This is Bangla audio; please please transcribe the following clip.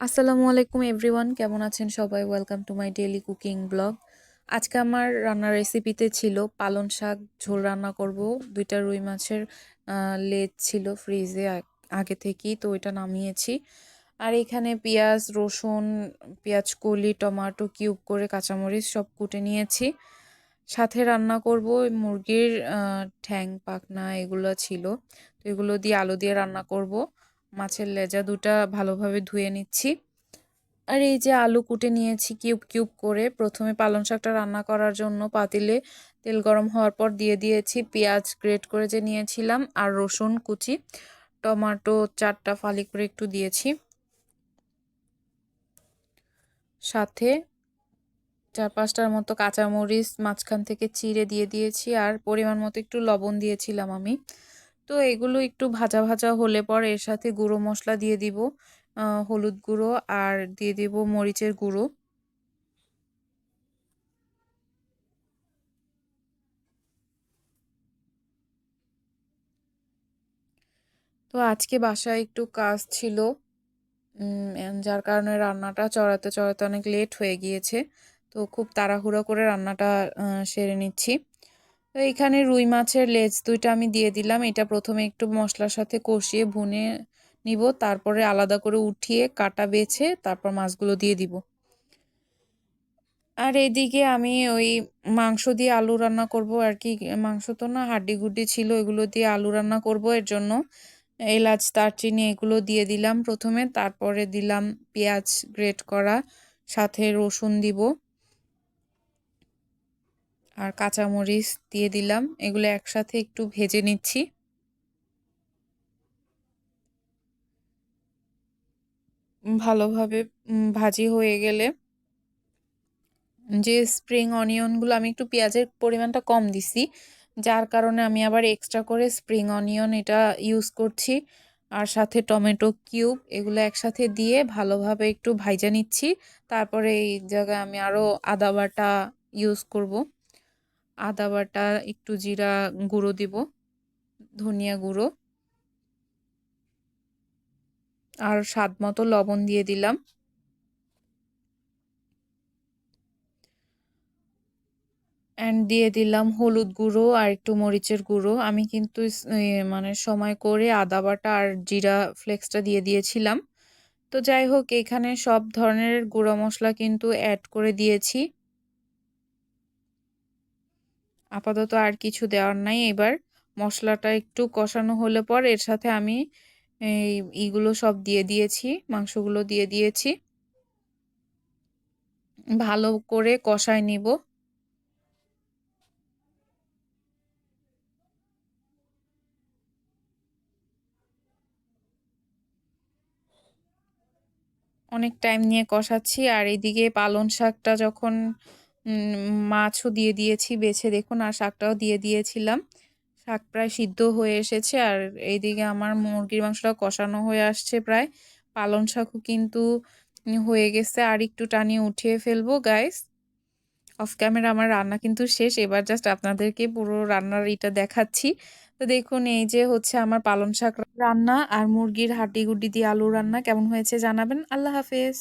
আসসালামু আলাইকুম এভরিওয়ান, কেমন আছেন সবাই? Welcome to my daily cooking blog আজকে আমার রান্নার রেসিপিতে ছিল পালন শাক ঝোল রান্না করব। দুইটা রুই মাছের লেজ ছিল ফ্রিজে আগে থেকেই, তো ওইটা নামিয়েছি। আর এখানে পেঁয়াজ, রসুন, পেঁয়াজ, কলি, টমাটো কিউব করে কাঁচামরিচ সব কুটে নিয়েছি। সাথে রান্না করব মুরগির ঠ্যাং পাকনা এগুলো ছিল। তো এগুলো দিয়ে আলু দিয়ে রান্না করব। মাছের লেজা দুটা ভালোভাবে ধুয়ে নিচ্ছি। আর এই যে আলু কুটে নিয়েছি কিউব কিউব করে, প্রথমে পালং শাকটা রান্না করার জন্য পাতিলে তেল গরম হওয়ার পর দিয়ে দিয়েছি পেঁয়াজ গ্রেট করে যে নিয়েছিলাম আর রসুন কুচি। টমাটো চারটা ফালি করে একটু দিয়েছি। সাথে চার পাঁচটার মতো কাঁচামরিচ মাঝখান থেকে চিড়ে দিয়ে দিয়েছি আর পরিমাণ মতো একটু লবণ দিয়েছিলাম আমি। তো এগুলো একটু ভাজা ভাজা হলে পর এর সাথে গুঁড়ো মশলা দিয়ে দিব হলুদ গুঁড়ো আর দিয়ে দিব মরিচের গুঁড়ো। তো আজকে বাসায় একটু কাজ ছিল যার কারণে রান্নাটা চড়াতে চড়াতে অনেক লেট হয়ে গিয়েছে। তো খুব তাড়াহুড়ো করে রান্নাটা সেরে নিচ্ছি। তো এখানে রুই মাছের লেজ দুইটা আমি দিয়ে দিলাম। এটা প্রথমে একটু মশলার সাথে কষিয়ে ভুনে নিব, তারপরে আলাদা করে উঠিয়ে কাটা বেছে তারপর মাছগুলো দিয়ে দিব। আর এদিকে আমি ওই মাংস দিয়ে আলু রান্না করব আর কি। মাংস তো না হাড্ডি গুড্ডি ছিল, এগুলো দিয়ে আলু রান্না করব। এর জন্য এলাচ, দারচিনি এগুলো দিয়ে দিলাম প্রথমে। তারপরে দিলাম পেঁয়াজ গ্রেট করা, সাথে রসুন দিব। আর কাঁচামরিচ দিয়ে দিলাম। এগুলো একসাথে একটু ভেজে নিচ্ছি। ভালোভাবে ভাজি হয়ে গেলে যে স্প্রিং অনিয়নগুলো আমি একটু পেঁয়াজের পরিমাণটা কম দিছি, যার কারণে আমি আবার এক্সট্রা করে স্প্রিং অনিয়ন এটা ইউজ করছি। আর সাথে টমেটো কিউব এগুলো একসাথে দিয়ে ভালোভাবে একটু ভাইজা নিচ্ছি। তারপরে এই জায়গায় আমি আরও আদা বাটা ইউজ করব। আদা বাটা, একটু জিরা গুঁড়ো দিব, ধনিয়া গুঁড়ো। আর স্বাদ মতো লবণ দিয়ে দিলাম। অ্যান্ড দিয়ে দিলাম হলুদ গুঁড়ো আর একটু মরিচের গুঁড়ো। আমি কিন্তু মানে সময় করে আদা বাটা আর জিরা ফ্লেক্সটা দিয়ে দিয়েছিলাম। তো যাই হোক, এখানে সব ধরনের গুঁড়ো মশলা কিন্তু অ্যাড করে দিয়েছি। আপাতত আর কিছু দেওয়ার নাই। এবার মশলাটা একটু কষানো হলে পর এর সাথে আমি এই ইগুলো সব দিয়ে দিয়েছি, মাংসগুলো দিয়ে দিয়েছি। ভালো করে কষায় নিব। অনেক টাইম নিয়ে কষাচ্ছি আর এইদিকে পালন শাকটা যখন মাছও দিয়ে দিয়েছি, বেছে দেখুন, আর শাকটাও দিয়ে দিয়েছিলাম। শাক প্রায় সিদ্ধ হয়ে এসেছে, আর এইদিকে আমার মুরগির মাংসটা কষানো হয়ে আসছে প্রায়। পালন শাকও কিন্তু হয়ে গেছে, আর একটু টানিয়ে উঠিয়ে ফেলব গাইস অফ ক্যামেরা আমার রান্না কিন্তু শেষ, এবার জাস্ট আপনাদেরকে পুরো রান্নার এটা দেখাচ্ছি। তো দেখুন, এই যে হচ্ছে আমার পালন শাক রান্না, আর মুরগির হাড্ডি গুড্ডি দিয়ে আলু রান্না, কেমন হয়েছে জানাবেন? আল্লাহ হাফেজ।